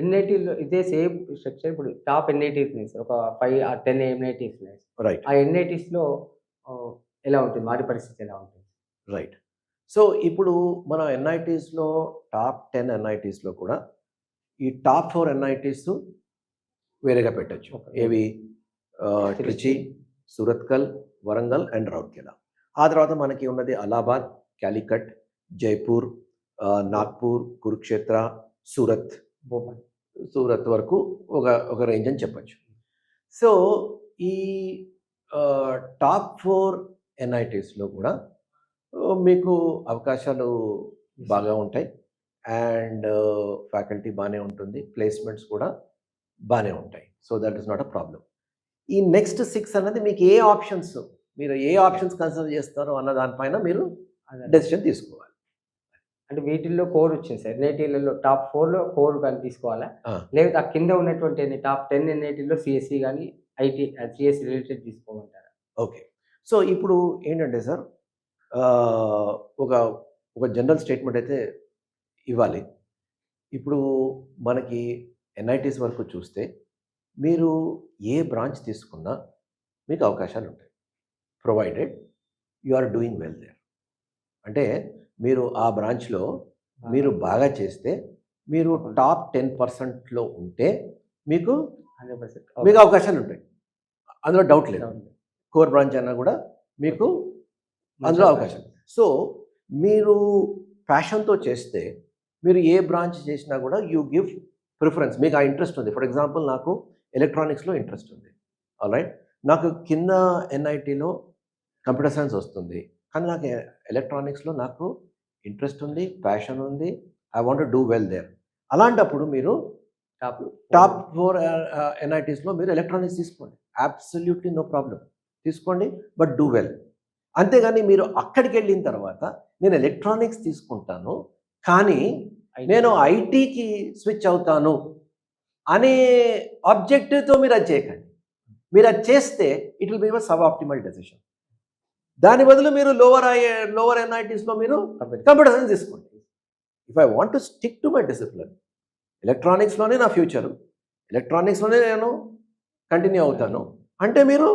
ఎన్ఐటీలో ఇదే same structure ఇప్పుడు top NITs ఉన్నాయి సార్ ఒక ఫైవ్ ఆ టెన్ ఎన్ఐటీస్ ఉన్నాయి రైట్ ఆ ఎన్ఐటీస్లో ఎలా ఉంటుంది? వాటి పరిస్థితి ఎలా ఉంటుంది? రైట్ సో ఇప్పుడు మన ఎన్ఐటీస్లో టాప్ టెన్ ఎన్ఐటీస్లో కూడా ఈ టాప్ ఫోర్ ఎన్ఐటీస్ వేరేగా పెట్టచ్చు. ఏవి? ట్రిచి సూరత్కల్ వరంగల్ అండ్ రౌర్కెలా ఆ తర్వాత మనకి ఉన్నది అలహాబాద్ క్యాలికట్ జైపూర్ నాగ్పూర్ కురుక్షేత్ర సూరత్. భోపాల్ సూరత్ వరకు ఒక ఒక రేంజ్ అని చెప్పచ్చు. సో ఈ టాప్ ఫోర్ ఎన్ఐటీస్లో కూడా మీకు అవకాశాలు బాగా ఉంటాయి. అండ్ ఫ్యాకల్టీ బాగానే ఉంటుంది. ప్లేస్మెంట్స్ కూడా బాగానే ఉంటాయి. So that is not a problem ఈ నెక్స్ట్ సిక్స్ అన్నది మీకు ఏ ఆప్షన్స్ మీరు ఏ ఆప్షన్స్ కన్సిడర్ చేస్తారో అన్న దానిపైన మీరు. డెసిషన్ తీసుకోవాలి. అంటే వీటిల్లో కోర్ వచ్చింది సార్. ఎన్ఐటీలలో టాప్ ఫోర్లో కోర్ కానీ తీసుకోవాలా. లేకపోతే ఆ కింద ఉన్నటువంటి టాప్ టెన్ ఎన్ఐటీలో సిఎస్సి కానీ ఐటీ సిఎస్సి రిలేటెడ్ తీసుకోమంటారా? ఓకే. సో ఇప్పుడు ఏంటంటే సార్ ఒక ఒక జనరల్ స్టేట్మెంట్ అయితే ఇవ్వాలి. ఇప్పుడు మనకి ఎన్ఐటీస్ వరకు చూస్తే మీరు ఏ బ్రాంచ్ తీసుకున్నా మీకు అవకాశాలు ఉంటాయి provided you are doing well there. అంటే మీరు ఆ బ్రాంచ్లో మీరు బాగా చేస్తే మీరు టాప్ టెన్ పర్సెంట్లో ఉంటే మీకు మీకు అవకాశాలు ఉంటాయి. అందులో డౌట్ లేదు. కోర్ బ్రాంచ్ అన్నా కూడా మీకు అందులో అవకాశం సో మీరు ప్యాషన్తో చేస్తే మీరు ఏ బ్రాంచ్ చేసినా కూడా యూ గివ్ ప్రిఫరెన్స్. మీకు ఆ ఇంట్రెస్ట్ ఉంది. ఫర్ ఎగ్జాంపుల్ నాకు ఎలక్ట్రానిక్స్లో ఇంట్రెస్ట్ ఉంది. రైట్? నాకు కింద ఎన్ఐటీలో కంప్యూటర్ సైన్స్ వస్తుంది. కానీ నాకు ఎలక్ట్రానిక్స్లో నాకు ఇంట్రెస్ట్ ఉంది ప్యాషన్ ఉంది I want do well there. అలాంటప్పుడు మీరు టాప్ టాప్ ఫోర్ ఎన్ఐటీస్లో మీరు ఎలక్ట్రానిక్స్ తీసుకోండి. అబ్సల్యూట్లీ నో ప్రాబ్లం తీసుకోండి బట్ డూ వెల్. అంతేగాని మీరు అక్కడికి వెళ్ళిన తర్వాత నేను ఎలక్ట్రానిక్స్ తీసుకుంటాను కానీ నేను ఐటీకి స్విచ్ అవుతాను అనే ఆబ్జెక్టివ్తో మీరు అది చేయకండి. మీరు అది చేస్తే it will be sub optimal decision. దాని బదులు మీరు లోవర్ ఐ లోవర్ ఎన్ఐటీస్లో మీరు కంప్యూటర్ సైన్స్ తీసుకోండి if I want to stick to my discipline ఎలక్ట్రానిక్స్లోనే నా ఫ్యూచరు ఎలక్ట్రానిక్స్లోనే నేను కంటిన్యూ అవుతాను. అంటే మీరు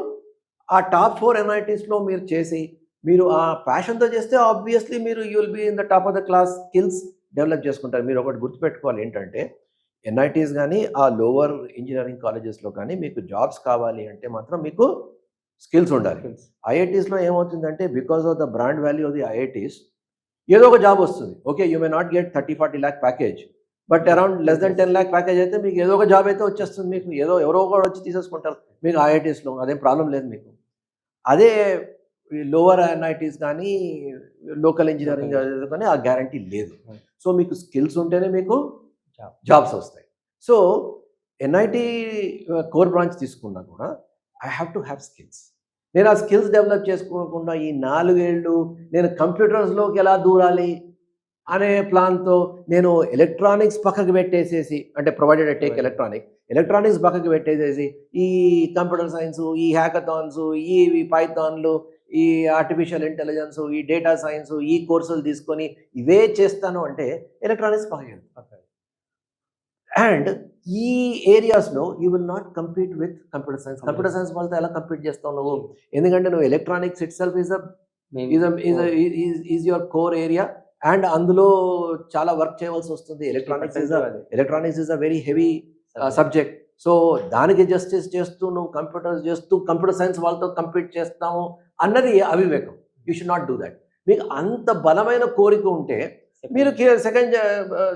ఆ టాప్ ఫోర్ ఎన్ఐటీస్లో మీరు చేసి మీరు ఆ ప్యాషన్తో చేస్తే ఆబ్వియస్లీ మీరు you will be in the top of the class skills develop చేసుకుంటారు. మీరు ఒకటి గుర్తుపెట్టుకోవాలి ఏంటంటే ఎన్ఐటీస్ కానీ ఆ లోవర్ ఇంజనీరింగ్ కాలేజెస్లో కానీ మీకు జాబ్స్ కావాలి అంటే మాత్రం మీకు స్కిల్స్ ఉండాలి. ఐఐటీస్లో ఏమవుతుందంటే because of the brand value of the IITs ఏదో ఒక జాబ్ వస్తుంది. Okay you may not get thirty forty lakh package but around less than ten lakh package అయితే మీకు ఏదో ఒక జాబ్ అయితే వచ్చేస్తుంది మీకు. ఏదో ఎవరో ఒకరు వచ్చి తీసేసుకుంటారు. మీకు ఐఐటీస్లో అదేం ప్రాబ్లం లేదు మీకు. అదే లోవర్ ఎన్ఐటీస్ కానీ లోకల్ ఇంజనీరింగ్ కానీ ఆ గ్యారంటీ లేదు. సో మీకు స్కిల్స్ ఉంటేనే మీకు. జాబ్స్ వస్తాయి. సో ఎన్ఐటి కోర్ బ్రాంచ్ తీసుకున్నా కూడా I have to have skills నేను ఆ స్కిల్స్ డెవలప్ చేసుకోకుండా ఈ నాలుగేళ్ళు నేను కంప్యూటర్స్లోకి ఎలా దూరాలి అనే ప్లాన్తో నేను ఎలక్ట్రానిక్స్ పక్కకు పెట్టేసేసి అంటే ప్రొవైడెడ్ టేక్. ఎలక్ట్రానిక్ ఎలక్ట్రానిక్స్ పక్కకు పెట్టేసేసి ఈ కంప్యూటర్ సైన్స్ ఈ హ్యాకథాన్స్ ఈ పైథాన్లు ఈ ఆర్టిఫిషియల్ ఇంటెలిజెన్స్ ఈ డేటా సైన్స్ ఈ కోర్సులు తీసుకొని ఇవే చేస్తాను అంటే ఎలక్ట్రానిక్స్ పక్కకి వెళ్తాను అండ్ ఈ ఏరియాస్లో you will not compete with computer science computer science వాళ్ళతో ఎలా కంపీట్ చేస్తావు నువ్వు ఎందుకంటే నువ్వు electronics itself is is your core area and అందులో చాలా వర్క్ చేయవలసి వస్తుంది. Electronics is electronics is a very heavy subject so దానికి జస్టిస్ చేస్తూ నువ్వు కంప్యూటర్స్ చేస్తూ కంప్యూటర్ సైన్స్ వాళ్ళతో కంపీట్ చేస్తాము అన్నది అవివేకం. You should not do that మీకు అంత బలమైన కోరిక ఉంటే మీరు సెకండ్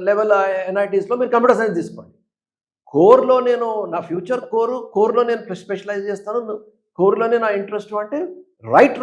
లెవెల్ ఎన్ఐటీస్లో మీరు కంప్యూటర్ సైన్స్ తీసుకోండి. కోర్లో నేను నా ఫ్యూచర్ కోర్ కోర్లో నేను స్పెషలైజ్ చేస్తాను. కోర్లోనే నా ఇంట్రెస్ట్ అంటే రైట్